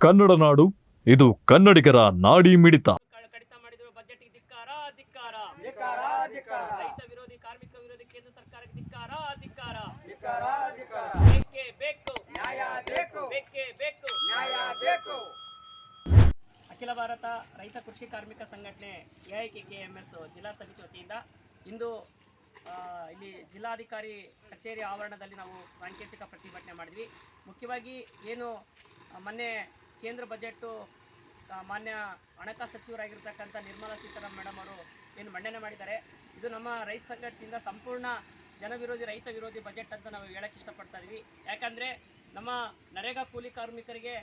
ಕನ್ನಡ ನಾಡು ಇದು ಕನ್ನಡಿಗರ ನಾಡಿ ಮಿಡಿತ. ಕಡಿತ ಮಾಡಿದ್ರು ಬಜೆಟ್ ಧಿಕ್ಕಾರ ಧಿಕ್ಕಾರ. ಧಿಕ್ಕಾರ ರೈತ ವಿರೋಧಿ ಕಾರ್ಮಿಕ ವಿರೋಧಿ ಕೇಂದ್ರ ಸರ್ಕಾರಕ್ಕೆ ಧಿಕ್ಕಾರ ಧಿಕ್ಕಾರ. ಬೇಕೇ ಬೇಕು. ನ್ಯಾಯ ಬೇಕು. ಬೇಕೇ ಬೇಕು. ನ್ಯಾಯ ಬೇಕು. ಅಖಿಲ ಭಾರತ ರೈತ ಕೃಷಿ ಕಾರ್ಮಿಕ ಸಂಘಟನೆ ಎಐಕೆಕೆಎಂಎಸ್ ಜಿಲ್ಲಾ ಸಮಿತಿ ವತಿಯಿಂದ ಇಂದು ಆ, ಇಲ್ಲಿ ಜಿಲ್ಲಾಧಿಕಾರಿ ಕಚೇರಿ ಆವರಣದಲ್ಲಿ ನಾವು ಸಾಂಕೇತಿಕ ಪ್ರತಿಭಟನೆ ಮಾಡಿದ್ವಿ. ಮುಖ್ಯವಾಗಿ ಏನು ಮೊನ್ನೆ ಕೇಂದ್ರ ಬಜೆಟ್ಟು ಮಾನ್ಯ ಹಣಕಾಸು ಸಚಿವರಾಗಿರ್ತಕ್ಕಂಥ ನಿರ್ಮಲಾ ಸೀತಾರಾಮನ್ ಮೇಡಮ್ ಅವರು ಏನು ಮಂಡನೆ ಮಾಡಿದ್ದಾರೆ. ಇದು ನಮ್ಮ ರೈತ ಸಂಘಟನೆಯಿಂದ ಸಂಪೂರ್ಣ ಜನವಿರೋಧಿ, ರೈತ ವಿರೋಧಿ ಬಜೆಟ್ ಅಂತ ನಾವು ಹೇಳಕ್ಕೆ ಇಷ್ಟಪಡ್ತಾ ಇದೀವಿ. ಯಾಕಂದರೆ ನಮ್ಮ ನರೇಗಾ ಕೂಲಿ ಕಾರ್ಮಿಕರಿಗೆ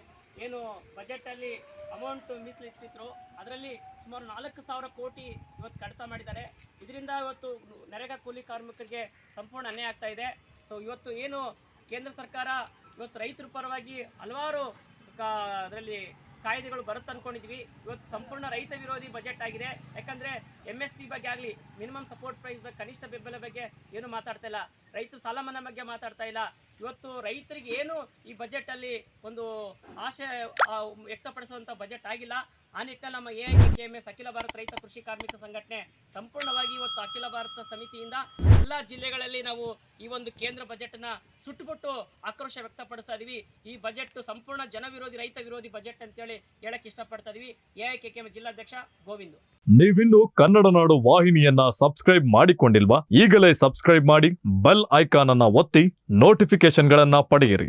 ಏನು ಬಜೆಟಲ್ಲಿ ಅಮೌಂಟ್ ಮೀಸಲಿಟ್ಟಿದ್ರು, ಅದರಲ್ಲಿ ಸುಮಾರು ನಾಲ್ಕು ಸಾವಿರ ಕೋಟಿ ಇವತ್ತು ಕಡಿತ ಮಾಡಿದ್ದಾರೆ. ಇದರಿಂದ ಇವತ್ತು ನರೇಗಾ ಕೂಲಿ ಕಾರ್ಮಿಕರಿಗೆ ಸಂಪೂರ್ಣ ಅನ್ಯಾಯ ಆಗ್ತಾ ಇದೆ. ಸೊ ಇವತ್ತು ಏನು ಕೇಂದ್ರ ಸರ್ಕಾರ ಇವತ್ತು ರೈತರ ಪರವಾಗಿ ಹಲವಾರು ಅದರಲ್ಲಿ ಕಾಯ್ದೆಗಳು ಬರುತ್ತೆ ಅನ್ಕೊಂಡಿದ್ವಿ. ಇವತ್ತು ಸಂಪೂರ್ಣ ರೈತ ವಿರೋಧಿ ಬಜೆಟ್ ಆಗಿದೆ. ಯಾಕಂದ್ರೆ ಎಂ ಎಸ್ ಪಿ ಬಗ್ಗೆ ಆಗಲಿ ಮಿನಿಮಮ್ ಸಪೋರ್ಟ್ ಪ್ರೈಸ್ ಬಗ್ಗೆ, ಕನಿಷ್ಠ ಬೆಂಬಲ ಬಗ್ಗೆ ಏನು ಮಾತಾಡ್ತಾ ಇಲ್ಲ. ರೈತರು ಸಾಲ ಮನ್ನಾ ಬಗ್ಗೆ ಮಾತಾಡ್ತಾ ಇಲ್ಲ. ಇವತ್ತು ರೈತರಿಗೆ ಏನು ಈ ಬಜೆಟ್ ಅಲ್ಲಿ ಒಂದು ಆಶೆ ವ್ಯಕ್ತಪಡಿಸುವಂತ ಬಜೆಟ್ ಆಗಿಲ್ಲ. ಆ ನಿಟ್ಟಿನಲ್ಲಿ ನಮ್ಮ ಎ ಕೆ ಎಂ ಅಖಿಲ ಭಾರತ ರೈತ ಕೃಷಿ ಕಾರ್ಮಿಕ ಸಂಘಟನೆ ಸಂಪೂರ್ಣವಾಗಿ ಇವತ್ತು ಅಖಿಲ ಭಾರತ ಸಮಿತಿಯಿಂದ ಎಲ್ಲ ಜಿಲ್ಲೆಗಳಲ್ಲಿ ನಾವು ಈ ಒಂದು ಕೇಂದ್ರ ಬಜೆಟ್ನ ಸುಟ್ಟುಬಿಟ್ಟು ಆಕ್ರೋಶ ವ್ಯಕ್ತಪಡಿಸ್ತಾ ಇದೀವಿ. ಈ ಬಜೆಟ್ ಸಂಪೂರ್ಣ ಜನ ವಿರೋಧಿ, ರೈತ ವಿರೋಧಿ ಬಜೆಟ್ ಅಂತೇಳಿ ಹೇಳಕ್ ಇಷ್ಟಪಡ್ತಾ ಇದೀವಿ. ಎ ಐ ಕೆ ಎಂ ಜಿಲ್ಲಾಧ್ಯಕ್ಷ ಗೋವಿಂದ್. ನೀವಿನ್ನು ಕನ್ನಡ ನಾಡು ವಾಹಿನಿಯನ್ನ ಸಬ್ಸ್ಕ್ರೈಬ್ ಮಾಡಿಕೊಂಡಿಲ್ವಾ? ಈಗಲೇ ಸಬ್ಸ್ಕ್ರೈಬ್ ಮಾಡಿ ಬೆಲ್ ಐಕಾನ್ ಅನ್ನ ಒತ್ತಿ ನೋಟಿಫಿಕೇಶನ್ಗಳನ್ನ ಪಡೆಯಿರಿ